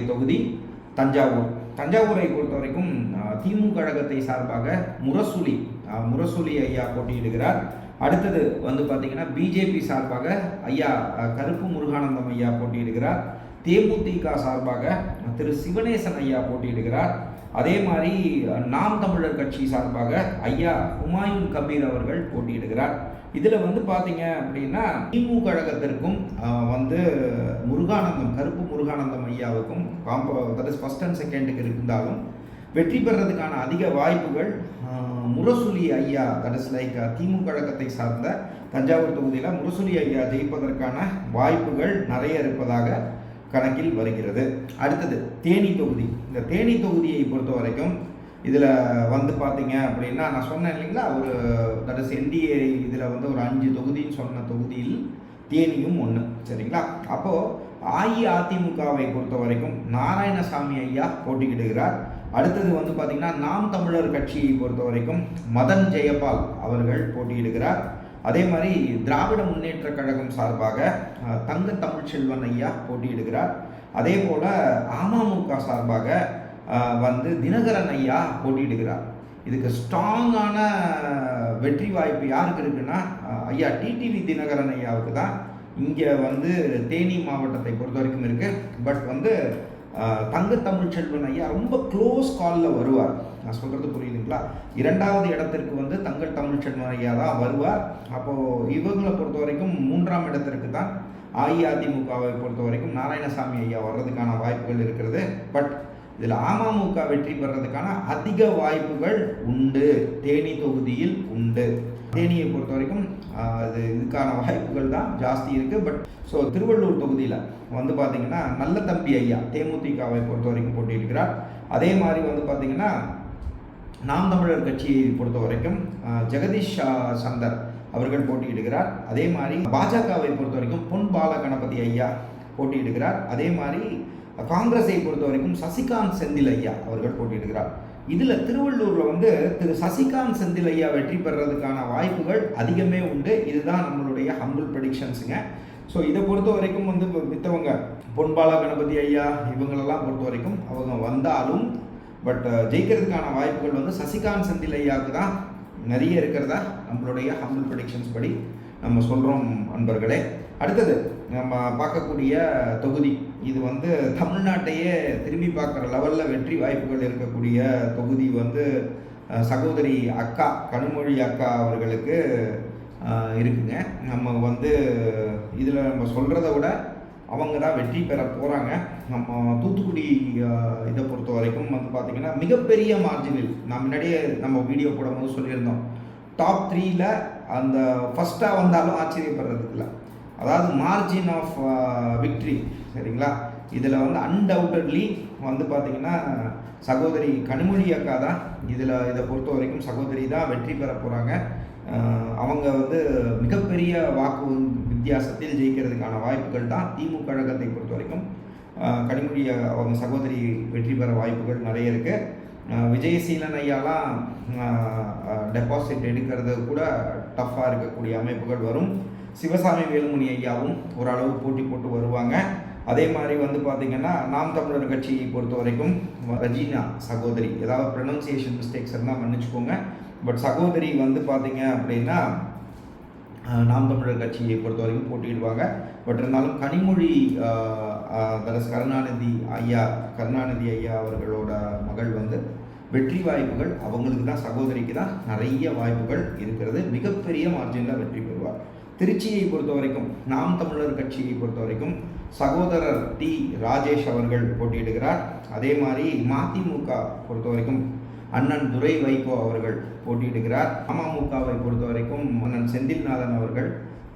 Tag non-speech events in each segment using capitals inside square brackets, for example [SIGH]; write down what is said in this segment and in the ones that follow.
இருக்கக்கூடிய தொகுதி தஞ்சாவூர். தஞ்சாவூரை பொறுத்த வரைக்கும் திமுக கழகத்தை சார்பாக முரசொலி முரசொலி ஐயா போட்டியிடுகிறார். அடுத்தது வந்து பார்த்தீங்கன்னா பிஜேபி சார்பாக ஐயா கருப்பு முருகானந்தம் ஐயா போட்டியிடுகிறார். தேமுதிக சார்பாக திரு சிவனேசன் ஐயா போட்டியிடுகிறார். அதே மாதிரி நாம் தமிழர் கட்சி சார்பாக ஐயா ஹுமாயூன் கபீர் அவர்கள் போட்டியிடுகிறார். இதில் வந்து பார்த்தீங்க அப்படின்னா திமுக கழகத்திற்கும் வந்து Muruganandam Karuppu Muruganandam ஐயாவுக்கும் combo that is first and செகண்டுக்கு இருந்தாலும் வெற்றி பெறதுக்கான அதிக வாய்ப்புகள் முரசொலி ஐயா தட் இஸ் லைக் திமுக கழகத்தை சார்ந்த தஞ்சாவூர் தொகுதியில் முரசொலி ஐயா ஜெயிப்பதற்கான வாய்ப்புகள் நிறைய இருப்பதாக கணக்கில் வருகிறது. அடுத்தது தேனி தொகுதி. இந்த தேனி தொகுதியை பொறுத்த வரைக்கும் இதில் வந்து பார்த்தீங்க அப்படின்னா நான் சொன்னேன் இல்லைங்களா ஒரு தட் இஸ் என்டிஏ இதில் வந்து ஒரு அஞ்சு தொகுதின்னு சொன்ன தொகுதியில் தேனியும் ஒன்று சரிங்களா? அப்போது அஇஅதிமுகவை பொறுத்த வரைக்கும் நாராயணசாமி ஐயா போட்டிக்கிடுகிறார் அடுத்தது வந்து பார்த்திங்கன்னா நாம் தமிழர் கட்சியை பொறுத்த வரைக்கும் மதன் ஜெயபால் அவர்கள் போட்டியிடுகிறார். அதே மாதிரி திராவிட முன்னேற்ற கழகம் சார்பாக தங்க தமிழ்ச்செல்வன் ஐயா போட்டியிடுகிறார். அதே போல் அமமுக சார்பாக வந்து தினகரன் ஐயா போட்டியிடுகிறார். இதுக்கு ஸ்ட்ராங்கான வெற்றி வாய்ப்பு யாருக்கு இருக்குன்னா ஐயா டிடிவி தினகரன் ஐயாவுக்கு தான். இங்கே வந்து தேனி மாவட்டத்தை பொறுத்த வரைக்கும் இருக்குது பட் வந்து தங்க தங்க தமிழ்ச்செல்வன் ஐயா ரொம்ப க்ளோஸ் காலில் வருவார். நான் சொல்கிறது புரியுதுங்களா? இரண்டாவது இடத்திற்கு வந்து தங்க தமிழ்ச்செல்வன் ஐயா தான் வருவார். அப்போது இவங்களை பொறுத்த வரைக்கும் மூன்றாம் இடத்திற்கு தான் அஇஅதிமுகவை பொறுத்த வரைக்கும் நாராயணசாமி ஐயா வர்றதுக்கான வாய்ப்புகள் இருக்கிறது. பட் இதில் அமமுக வெற்றி பெறதுக்கான அதிக வாய்ப்புகள் உண்டு. தேனி தொகுதியில் உண்டு. தேனியை பொறுத்த வரைக்கும் அது இதுக்கான வாய்ப்புகள் தான் ஜாஸ்தி இருக்குது பட் ஸோ திருவள்ளூர் தொகுதியில் வந்து பார்த்தீங்கன்னா நல்ல தம்பி ஐயா தேமுதிகவை பொறுத்த வரைக்கும் போட்டியிருக்கிறார் அதே மாதிரி வந்து பார்த்தீங்கன்னா நாம் தமிழர் கட்சியை பொறுத்த வரைக்கும் ஜெகதீஷ் சந்தர் அவர்கள் போட்டியிடுகிறார். அதே மாதிரி பாஜகவை பொறுத்த வரைக்கும் பொன் பால கணபதி ஐயா போட்டியிடுகிறார். அதே மாதிரி காங்கிரஸை பொறுத்த வரைக்கும் சசிகாந்த் செந்தில் ஐயா அவர்கள் போட்டியிடுகிறார். இதில் திருவள்ளூரில் வந்து திரு சசிகாந்த் செந்தில் ஐயா வெற்றி பெறதுக்கான வாய்ப்புகள் அதிகமே உண்டு. இதுதான் நம்மளுடைய ஹம்பிள் ப்ரடிக்ஷன்ஸுங்க ஸோ இதை பொறுத்த வரைக்கும் வந்து இப்போ மித்தவங்க பொன்பாலா கணபதி ஐயா இவங்களெல்லாம் பொறுத்த வரைக்கும் அவங்க வந்தாலும் பட் ஜெயிக்கிறதுக்கான வாய்ப்புகள் வந்து சசிகாந்த் செந்தில் ஐயாவுக்கு தான் நிறைய இருக்கிறதா நம்மளுடைய ஹம்பிள் ப்ரெடிக்ஷன்ஸ் படி நம்ம சொல்கிறோம் அன்பர்களே. அடுத்தது நம்ம பார்க்கக்கூடிய தொகுதி. இது வந்து தமிழ்நாட்டையே திரும்பி பார்க்குற லெவலில் வெற்றி வாய்ப்புகள் இருக்கக்கூடிய தொகுதி வந்து சகோதரி அக்கா கனிமொழி அக்கா அவர்களுக்கு இருக்குங்க. நம்ம வந்து இதில் நம்ம சொல்கிறத விட அவங்க தான் வெற்றி பெற போகிறாங்க நம்ம தூத்துக்குடி இதை பொறுத்த வரைக்கும் வந்து பார்த்திங்கன்னா மிகப்பெரிய மார்ஜினில் நான் முன்னாடியே நம்ம வீடியோ போடும்போது சொல்லியிருந்தோம். டாப் த்ரீயில் அந்த ஃபஸ்ட்டாக வந்தாலும் ஆச்சரியப்படுறதுக்கு இல்லை. அதாவது மார்ஜின் ஆஃப் விக்ட்ரி சரிங்களா? இதில் வந்து அன்டவுட்டட்லி வந்து பார்த்திங்கன்னா சகோதரி கனிமொழி அக்கா தான் இதில் இதை பொறுத்த வரைக்கும் சகோதரி தான் வெற்றி பெற போகிறாங்க அவங்க வந்து மிகப்பெரிய வாக்கு வித்தியாசத்தில் ஜெயிக்கிறதுக்கான வாய்ப்புகள் தான் திமுக கழகத்தை பொறுத்த வரைக்கும். கனிமொழி அவங்க சகோதரி வெற்றி பெற வாய்ப்புகள் நிறைய இருக்குது விஜயசீலன் ஐயாலாம் டெபாசிட் எடுக்கிறது கூட டஃப்பாக இருக்கக்கூடிய அமைப்புகள் வரும். சிவசாமி வேலுமணி ஐயாவும் ஓரளவு போட்டி போட்டு வருவாங்க. அதே மாதிரி வந்து பார்த்திங்கன்னா நாம் தமிழர் கட்சியை பொறுத்த வரைக்கும் ரஜினா சகோதரி ஏதாவது ப்ரொனன்சியேஷன் மிஸ்டேக்ஸ் இருந்தால் மன்னிச்சுக்கோங்க. பட் சகோதரி வந்து பார்த்தீங்க அப்படின்னா நாம் தமிழர் கட்சியை பொறுத்த வரைக்கும் போட்டியிடுவாங்க. பட் இருந்தாலும் கனிமொழி தரஸ் கருணாநிதி ஐயா கருணாநிதி ஐயா அவர்களோட மகள் வந்து வெற்றி வாய்ப்புகள் அவங்களுக்கு தான் சகோதரிக்கு தான் நிறைய வாய்ப்புகள் இருக்கிறது. மிகப்பெரிய மார்ஜினில் வெற்றி பெறுவார். திருச்சியை பொறுத்த வரைக்கும் நாம் தமிழர் கட்சியை பொறுத்த வரைக்கும் சகோதரர் டி. ராஜேஷ் அவர்கள் போட்டியிடுகிறார். அதே மாதிரி மதிமுக பொறுத்த வரைக்கும் அண்ணன் துரை வைகோ அவர்கள் போட்டியிடுகிறார். அமமுகவை பொறுத்த வரைக்கும் அண்ணன் செந்தில்நாதன் அவர்கள்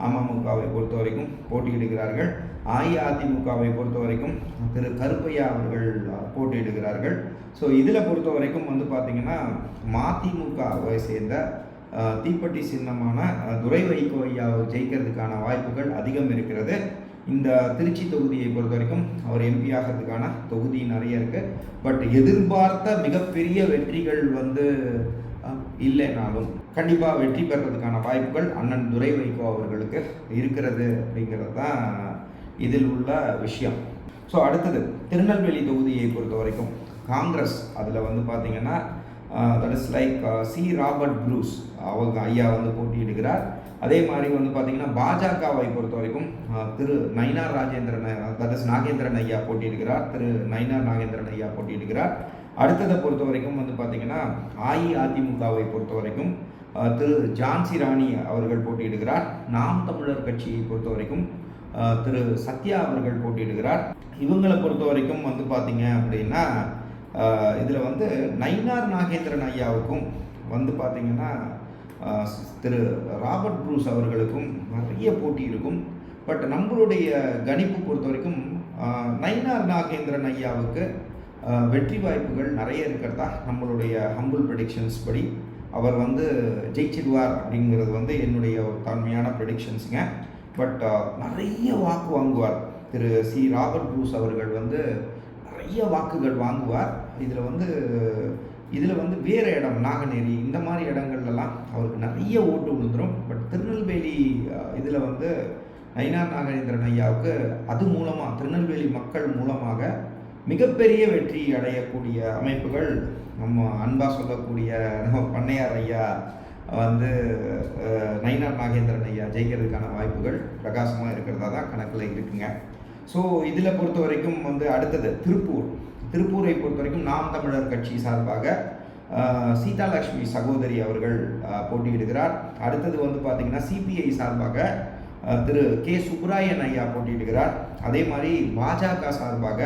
அமமுகவை பொறுத்த வரைக்கும் போட்டியிடுகிறார்கள். அஇஅதிமுகவை பொறுத்த வரைக்கும் திரு. கருப்பையா அவர்கள் போட்டியிடுகிறார்கள். ஸோ இதில் பொறுத்த வரைக்கும் வந்து பார்த்திங்கன்னா மதிமுகவை சேர்ந்த தீப்பெட்டி சின்னமான துரை வைகோ ஜெயிக்கிறதுக்கான வாய்ப்புகள் அதிகம் இருக்கிறது. இந்த திருச்சி தொகுதியை பொறுத்த வரைக்கும் அவர் எம்பி ஆகிறதுக்கான தொகுதி நிறைய இருக்குது பட் எதிர்பார்த்த மிகப்பெரிய வெற்றிகள் வந்து இல்லைனாலும் கண்டிப்பாக வெற்றி பெறதுக்கான வாய்ப்புகள் அண்ணன் துரை வைகோ அவர்களுக்கு இருக்கிறது அப்படிங்கிறது தான் இதில் உள்ள விஷயம். ஸோ அடுத்தது திருநெல்வேலி தொகுதியை பொறுத்த வரைக்கும் காங்கிரஸ் அதில் வந்து பார்த்திங்கன்னா that is like C Robert Bruce அவங்க ஐயா வந்து போட்டியிடுகிறார். அதே மாதிரி வந்து பார்த்தீங்கன்னா பாஜகவை பொறுத்த வரைக்கும் திரு நயினார் ராஜேந்திரன் தட் இஸ் நாகேந்திரன் ஐயா போட்டியிடுகிறார். திரு நயினார் நாகேந்திரன் ஐயா போட்டியிடுகிறார். அடுத்ததை பொறுத்த வரைக்கும் வந்து பார்த்தீங்கன்னா அஇஅதிமுகவை பொறுத்த வரைக்கும் திரு ஜான்சி ராணி அவர்கள் போட்டியிடுகிறார். நாம் தமிழர் கட்சியை பொறுத்த வரைக்கும் திரு சத்யா அவர்கள் போட்டியிடுகிறார். இவங்களை பொறுத்த வரைக்கும் வந்து பார்த்தீங்க அப்படின்னா இதில் வந்து நயினார் நாகேந்திரன் ஐயாவுக்கும் வந்து பார்த்திங்கன்னா திரு ராபர்ட் ப்ரூஸ் அவர்களுக்கும் நிறைய போட்டி இருக்கும். பட் நம்மளுடைய கணிப்பு பொறுத்த வரைக்கும் நயினார் நாகேந்திரன் ஐயாவுக்கு வெற்றி வாய்ப்புகள் நிறைய இருக்கிறதா நம்மளுடைய ஹம்பிள் ப்ரெடிக்ஷன்ஸ் படி. அவர் வந்து ஜெயிச்சிடுவார் அப்படிங்கிறது வந்து என்னுடைய ஒரு தாழ்மையான ப்ரெடிக்ஷன்ஸுங்க பட் நிறைய வாக்கு வாங்குவார். திரு சி ராபர்ட் ப்ரூஸ் அவர்கள் வந்து நிறைய வாக்குகள் வாங்குவார். இதில் வந்து இதில் வந்து வேறு இடம் நாகநேரி இந்த மாதிரி இடங்கள்லாம் அவருக்கு நிறைய ஓட்டு விழுந்துடும் பட் திருநெல்வேலி இதில் வந்து நயினார் நாகேந்திரன் ஐயாவுக்கு அது மூலமாக திருநெல்வேலி மக்கள் மூலமாக மிகப்பெரிய வெற்றி அடையக்கூடிய அமைப்புகள் நம்ம அன்பாக சொல்லக்கூடிய நம்ம பண்ணையார் ஐயா வந்து நயினார் நாகேந்திரன் ஐயா ஜெயிக்கிறதுக்கான வாய்ப்புகள் பிரகாசமாக இருக்கிறதா தான் கணக்கில் இருக்குங்க. ஸோ இதில் பொறுத்த வரைக்கும் வந்து அடுத்தது திருப்பூர். திருப்பூரை பொறுத்த வரைக்கும் நாம் தமிழர் கட்சி சார்பாக சீதாலட்சுமி சகோதரி அவர்கள் போட்டியிடுகிறார். அடுத்தது வந்து பார்த்திங்கன்னா சிபிஐ சார்பாக திரு கே. சுப்ராயன் ஐயா போட்டியிடுகிறார். அதே மாதிரி பாஜக சார்பாக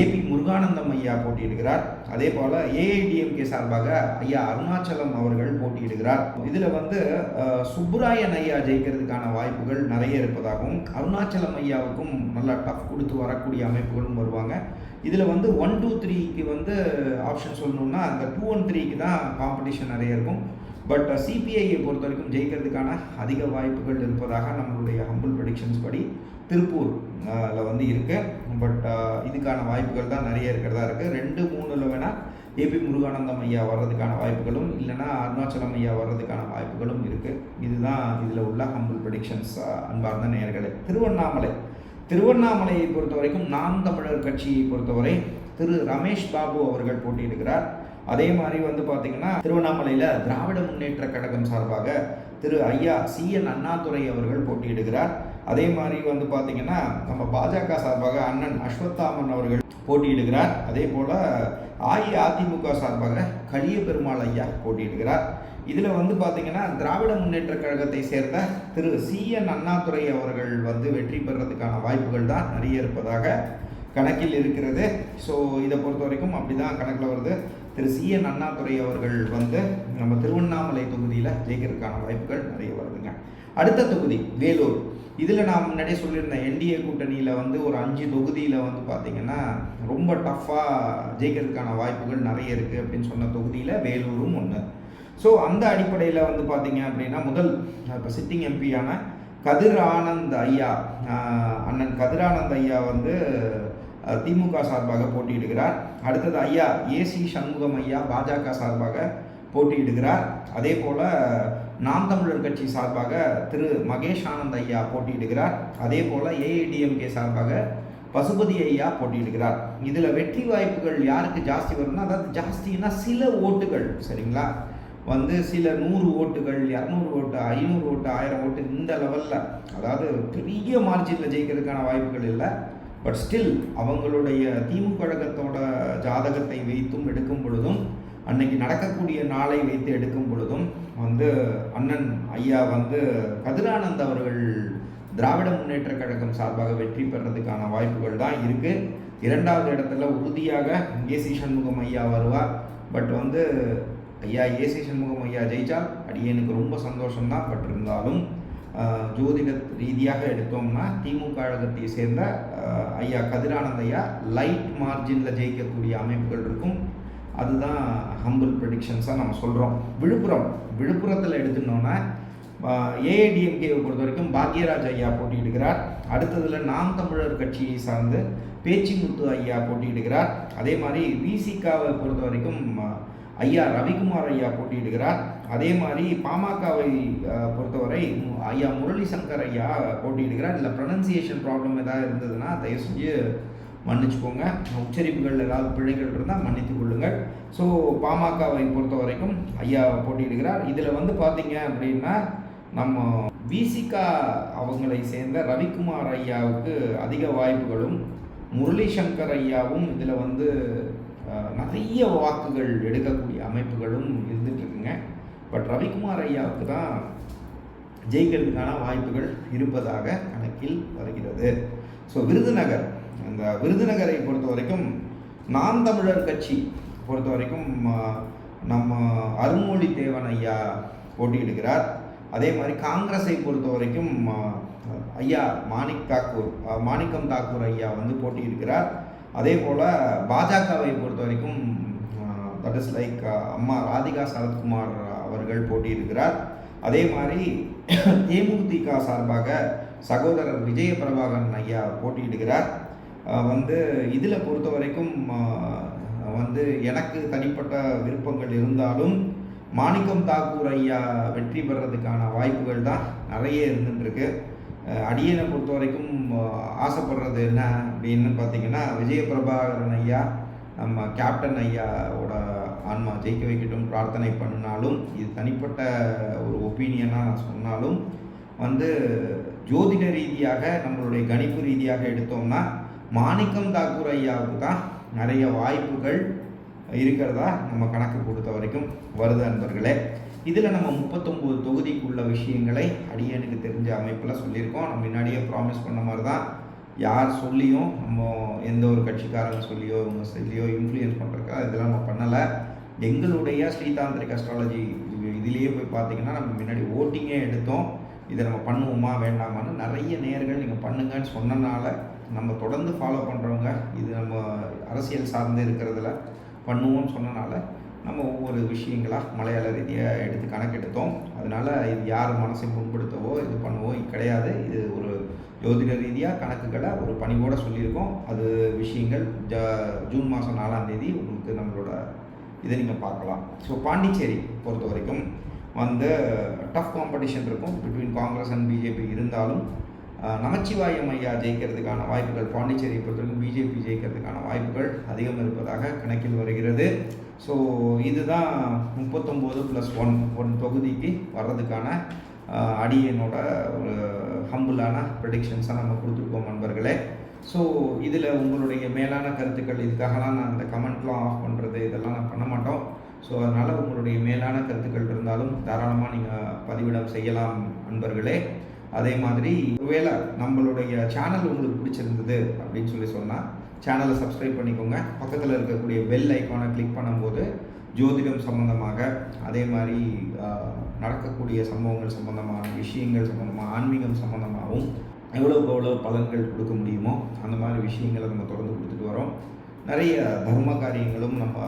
ஏபி முருகானந்தம் ஐயா போட்டியிடுகிறார். அதே போல் ஏஐடிஎம்கே சார்பாக ஐயா அருணாச்சலம் அவர்கள் போட்டியிடுகிறார். இதில் வந்து சுப்ராயன் ஐயா ஜெயிக்கிறதுக்கான வாய்ப்புகள் நிறைய இருப்பதாகவும் அருணாச்சலம் ஐயாவுக்கும் நல்லா டஃப் கொடுத்து வரக்கூடிய அமைப்புகளும் வருவாங்க. இதில் வந்து ஒன் டூ த்ரீக்கு வந்து ஆப்ஷன் சொல்லணும்னா அந்த டூ ஒன் த்ரீக்கு தான் காம்படிஷன் நிறைய இருக்கும். பட் சிபிஐயை uh, பொறுத்த வரைக்கும் ஜெயிக்கிறதுக்கான அதிக வாய்ப்புகள் இருப்பதாக நம்மளுடைய ஹம்பிள் ப்ரெடிக்ஷன்ஸ் படி திருப்பூர் வந்து இருக்கு. பட் இதுக்கான வாய்ப்புகள் தான் நிறைய இருக்கிறதா இருக்குது ரெண்டு மூணுல வேணால் ஏபி முருகானந்தம் ஐயா வர்றதுக்கான வாய்ப்புகளும் இல்லைன்னா அருணாச்சலம் ஐயா வர்றதுக்கான வாய்ப்புகளும் இருக்குது இதுதான் இதில் உள்ள ஹம்பிள் ப்ரெடிக்ஷன்ஸ் அன்பார்ந்த நேயர்களே. திருவண்ணாமலை. திருவண்ணாமலையை பொறுத்த வரைக்கும் நாம் தமிழர் கட்சியை பொறுத்தவரை திரு ரமேஷ் பாபு அவர்கள் போட்டியிடுகிறார். அதே மாதிரி வந்து பார்த்திங்கன்னா திருவண்ணாமலையில் திராவிட முன்னேற்ற கழகம் சார்பாக திரு ஐயா சி என் அண்ணாதுரை அவர்கள் போட்டியிடுகிறார். அதே மாதிரி வந்து பார்த்திங்கன்னா நம்ம பாஜக சார்பாக அண்ணன் அஸ்வத்தாமன் அவர்கள் போட்டியிடுகிறார். அதே போல் அஇஅதிமுக சார்பாக கலிய பெருமாள் ஐயா போட்டியிடுகிறார். இதில் வந்து பார்த்திங்கன்னா திராவிட முன்னேற்ற கழகத்தை சேர்ந்த திரு சி என் அண்ணாதுரை அவர்கள் வந்து வெற்றி பெறதுக்கான வாய்ப்புகள் தான் நிறைய இருப்பதாக கணக்கில் இருக்கிறது. ஸோ இதை பொறுத்த வரைக்கும் அப்படி தான் கணக்கில் வருது. திரு சி என் அண்ணாதுரை அவர்கள் வந்து நம்ம திருவண்ணாமலை தொகுதியில் ஜெயிக்கிறதுக்கான வாய்ப்புகள் நிறைய வருதுங்க. அடுத்த தொகுதி வேலூர். இதில் நான் முன்னாடியே சொல்லியிருந்தேன் என்டிஏ கூட்டணியில் வந்து ஒரு அஞ்சு தொகுதியில் வந்து பார்த்திங்கன்னா ரொம்ப டஃப்பாக ஜெயிக்கிறதுக்கான வாய்ப்புகள் நிறைய இருக்குது அப்படின்னு சொன்ன தொகுதியில் வேலூரும் ஒன்று ஸோ அந்த அடிப்படையில் வந்து பார்த்திங்க அப்படின்னா முதல் இப்போ சிட்டிங் எம்பியான கதிர் ஆனந்த் ஐயா அண்ணன் கதிரானந்த் ஐயா வந்து திமுக சார்பாக போட்டியிடுகிறார். அடுத்தது ஐயா ஏசி சண்முகம் ஐயா பாஜக சார்பாக போட்டியிடுகிறார். அதே போல் நாம் தமிழர் கட்சி சார்பாக திரு மகேஷ் ஆனந்த் ஐயா போட்டியிடுகிறார். அதே போல் ஏஐடிஎம்கே சார்பாக பசுபதி ஐயா போட்டியிடுகிறார். இதில் வெற்றி வாய்ப்புகள் யாருக்கு ஜாஸ்தி வரும்னா அதாவது ஜாஸ்தின்னா சில ஓட்டுகள் சரிங்களா? வந்து சில நூறு ஓட்டுகள் இரநூறு ஓட்டு ஐநூறு ஓட்டு ஆயிரம் ஓட்டு இந்த லெவலில் அதாவது பெரிய மார்ஜினில் ஜெயிக்கிறதுக்கான வாய்ப்புகள் இல்லை. பட் ஸ்டில் அவங்களுடைய திமுக கழகத்தோட ஜாதகத்தை வைத்தும் எடுக்கும் பொழுதும் அன்னைக்கு நடக்கக்கூடிய நாளை வைத்து எடுக்கும் பொழுதும் வந்து அண்ணன் ஐயா வந்து கதிரானந்த் அவர்கள் திராவிட முன்னேற்ற கழகம் சார்பாக வெற்றி பெறதுக்கான வாய்ப்புகள் தான் இருக்கு. இரண்டாவது இடத்துல உறுதியாக ஏசி சண்முகம் ஐயா வருவார். பட் வந்து ஐயா ஏசி சண்முகம் ஐயா ஜெயிச்சால் அடியனுக்கு ரொம்ப சந்தோஷம்தான். பட் இருந்தாலும் ஜோதிட ரீதியாக எடுத்தோம்னா திமுக கழகத்தை சேர்ந்த ஐயா கதிரானந்த் ஐயா லைட் மார்ஜினில் ஜெயிக்கக்கூடிய அமைப்புகள் இருக்கும். அதுதான் ஹம்பிள் ப்ரெடிக்ஷன்ஸாக நம்ம சொல்கிறோம் விழுப்புரம் விழுப்புரத்தில் எடுத்துட்டோன்னா ஏஐடிஎம்கேவை பொறுத்த வரைக்கும் பாக்யராஜ் ஐயா போட்டியிடுகிறார். அடுத்ததில் நாம் தமிழர் கட்சியை சார்ந்து பேச்சிமுத்து ஐயா போட்டியிடுகிறார். அதே மாதிரி விசிகாவை பொறுத்த வரைக்கும் ஐயா ரவிக்குமார் ஐயா போட்டியிடுகிறார். அதே மாதிரி பாமகவை பொறுத்தவரை ஐயா முரளி சங்கர் ஐயா போட்டியிடுகிறார். இல்லை ப்ரொனன்சியேஷன் ப்ராப்ளம் ஏதாவது இருந்ததுன்னா தயவு செஞ்சு மன்னிச்சுக்கோங்க. உச்சரிப்புகள் ஏதாவது பிழைகள் இருந்தால் மன்னித்து கொள்ளுங்கள். ஸோ பாமகவை பொறுத்த வரைக்கும் ஐயா போட்டியிடுகிறார். இதில் வந்து பார்த்தீங்க அப்படின்னா நம்ம விசிகா அவங்களை சேர்ந்த ரவிக்குமார் ஐயாவுக்கு அதிக வாய்ப்புகளும் முரளி சங்கர் ஐயாவும் இதில் வந்து நிறைய வாக்குகள் எடுக்கக்கூடிய அமைப்புகளும் இருந்துட்டு இருக்குங்க. பட் ரவிக்குமார் ஐயாவுக்கு தான் ஜெயிக்கிறதுக்கான வாய்ப்புகள் இருப்பதாக கணக்கில் வருகிறது. ஸோ விருதுநகர் அந்த விருதுநகரை பொறுத்த வரைக்கும் நாம் தமிழர் கட்சி பொறுத்த வரைக்கும் நம்ம அருண்மொழி தேவன் ஐயா போட்டியிடுகிறார். அதே மாதிரி காங்கிரஸை பொறுத்த வரைக்கும் ஐயா மாணிக் தாக்கூர் மாணிக்கம் தாக்கூர் ஐயா வந்து போட்டியிடுகிறார். அதே போல் பாஜகவை பொறுத்த வரைக்கும் தட் இஸ் லைக் அம்மா ராதிகா சரத்குமார் அவர்கள் போட்டியிடுகிறார். அதே மாதிரி [COUGHS] தேமுதிக சார்பாக சகோதரர் விஜய பிரபாகரன் ஐயா போட்டியிடுகிறார். வந்து இதில் பொறுத்த வரைக்கும் வந்து எனக்கு தனிப்பட்ட விருப்பங்கள் இருந்தாலும் மாணிக்கம் தாக்கூர் ஐயா வெற்றி பெறதுக்கான வாய்ப்புகள் தான் நிறைய இருந்துட்டுருக்கு. அடியனை பொறுத்த வரைக்கும் ஆசைப்படுறது என்ன அப்படின்னு பார்த்தீங்கன்னா விஜய பிரபாகரன் ஐயா நம்ம கேப்டன் ஐயாவோட ஆன்மா ஜெயிக்க வைக்கட்டும் பிரார்த்தனை பண்ணினாலும் இது தனிப்பட்ட ஒரு ஒப்பீனியனாக நான் சொன்னாலும் வந்து ஜோதிட ரீதியாக நம்மளுடைய கணிப்பு ரீதியாக எடுத்தோம்னா மாணிக்கம் தாக்கூர் ஐயாவுக்கு தான் நிறைய வாய்ப்புகள் இருக்கிறதா நம்ம கணக்கு கொடுத்த வரைக்கும் வருது அன்பர்களே. இதில் நம்ம முப்பத்தொம்போது தொகுதிக்குள்ள விஷயங்களை அடியனுக்கு தெரிஞ்ச அமைப்பில் சொல்லியிருக்கோம். நம்ம முன்னாடியே ப்ராமிஸ் பண்ண மாதிரி தான் யார் சொல்லியும் நம்ம எந்த ஒரு கட்சிக்காரங்க சொல்லியோ இவங்க சொல்லியோ இன்ஃப்ளூயன்ஸ் பண்ணுறக்கா இதெல்லாம் நம்ம பண்ணலை. எங்களுடைய ஸ்ரீதாந்திரிக் அஸ்ட்ராலஜி இதுலேயே போய் பார்த்தீங்கன்னா நம்ம முன்னாடி ஓட்டிங்கே எடுத்தோம். இதை நம்ம பண்ணுவோமா வேண்டாமான்னு நிறைய நேர்கள் நீங்கள் பண்ணுங்கன்னு சொன்னனால நம்ம தொடர்ந்து ஃபாலோ பண்ணுறவங்க இது நம்ம அரசியல் சார்ந்து இருக்கிறதுல பண்ணுவோம்னு சொன்னனால நம்ம ஒவ்வொரு விஷயங்களாக மலையாள ரீதியாக எடுத்து கணக்கெடுத்தோம். அதனால் இது யார் மனசை புண்படுத்தவோ இது பண்ணவோ கிடையாது. இது ஒரு ஜோதிட ரீதியாக கணக்குகளை ஒரு பணிவோடு சொல்லியிருக்கோம். அது விஷயங்கள் ஜ ஜூன் மாதம் நாலாம் தேதி உங்களுக்கு நம்மளோட இதை நீங்கள் பார்க்கலாம். ஸோ பாண்டிச்சேரி பொறுத்த வரைக்கும் வந்து டஃப் காம்படிஷன் இருக்கும். பிட்வீன் காங்கிரஸ் அண்ட் பிஜேபி இருந்தாலும் நமச்சிவாயம் ஐயா ஜெயிக்கிறதுக்கான வாய்ப்புகள் பாண்டிச்சேரியை பொறுத்தவரைக்கும் பிஜேபி ஜெயிக்கிறதுக்கான வாய்ப்புகள் அதிகம் இருப்பதாக கணக்கில் வருகிறது. ஸோ இதுதான் முப்பத்தொம்போது ப்ளஸ் ஒன் ஒன் தொகுதிக்கு வர்றதுக்கான அடியனோட ஒரு ஹம்புலான ப்ரெடிக்ஷன்ஸாக நம்ம கொடுத்துருக்கோம் நண்பர்களே. ஸோ இதில் உங்களுடைய மேலான கருத்துக்கள் இதுக்காகலாம் நான் இந்த கமெண்ட்லாம் ஆஃப் பண்ணுறது இதெல்லாம் நான் பண்ண மாட்டோம். ஸோ அதனால் உங்களுடைய மேலான கருத்துக்கள் இருந்தாலும் தாராளமாக நீங்கள் பதிவிடம் செய்யலாம் நண்பர்களே. அதே மாதிரி ஒருவேளை நம்மளுடைய சேனல் உங்களுக்கு பிடிச்சிருந்தது அப்படின்னு சொல்லி சொன்னால் சேனலை சப்ஸ்கிரைப் பண்ணிக்கோங்க. பக்கத்தில் இருக்கக்கூடிய பெல் ஐக்கானை கிளிக் பண்ணும்போது ஜோதிடம் சம்பந்தமாக அதே மாதிரி நடக்கக்கூடிய சம்பவங்கள் சம்பந்தமான விஷயங்கள் சம்பந்தமாக ஆன்மீகம் சம்பந்தமாகவும் எவ்வளோக்கு எவ்வளோ பலன்கள் கொடுக்க முடியுமோ அந்த மாதிரி விஷயங்களை நம்ம தொடர்ந்து கொடுத்துட்டு வரோம். நிறைய தர்ம காரியங்களும் நம்ம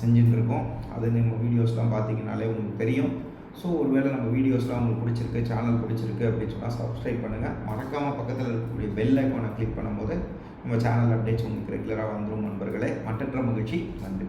செஞ்சுட்டு இருக்கோம். அது நம்ம வீடியோஸ்லாம் பார்த்தீங்கனாலே உங்களுக்கு தெரியும். ஸோ ஒருவேளை நம்ம வீடியோஸ்லாம் உங்களுக்கு பிடிச்சிருக்கு சேனல் பிடிச்சிருக்கு அப்படின்னு சொன்னால் சப்ஸ்கிரைப் பண்ணுங்கள் மறக்காமல் பக்கத்தில் இருக்கக்கூடிய பெல் ஐக்கானை கிளிக் பண்ணும்போது நம்ம சேனல் அப்டேட்ஸ் உங்களுக்கு ரெகுலராக வந்துடும் நண்பர்களே. மற்றற்ற மகிழ்ச்சி. நன்றி.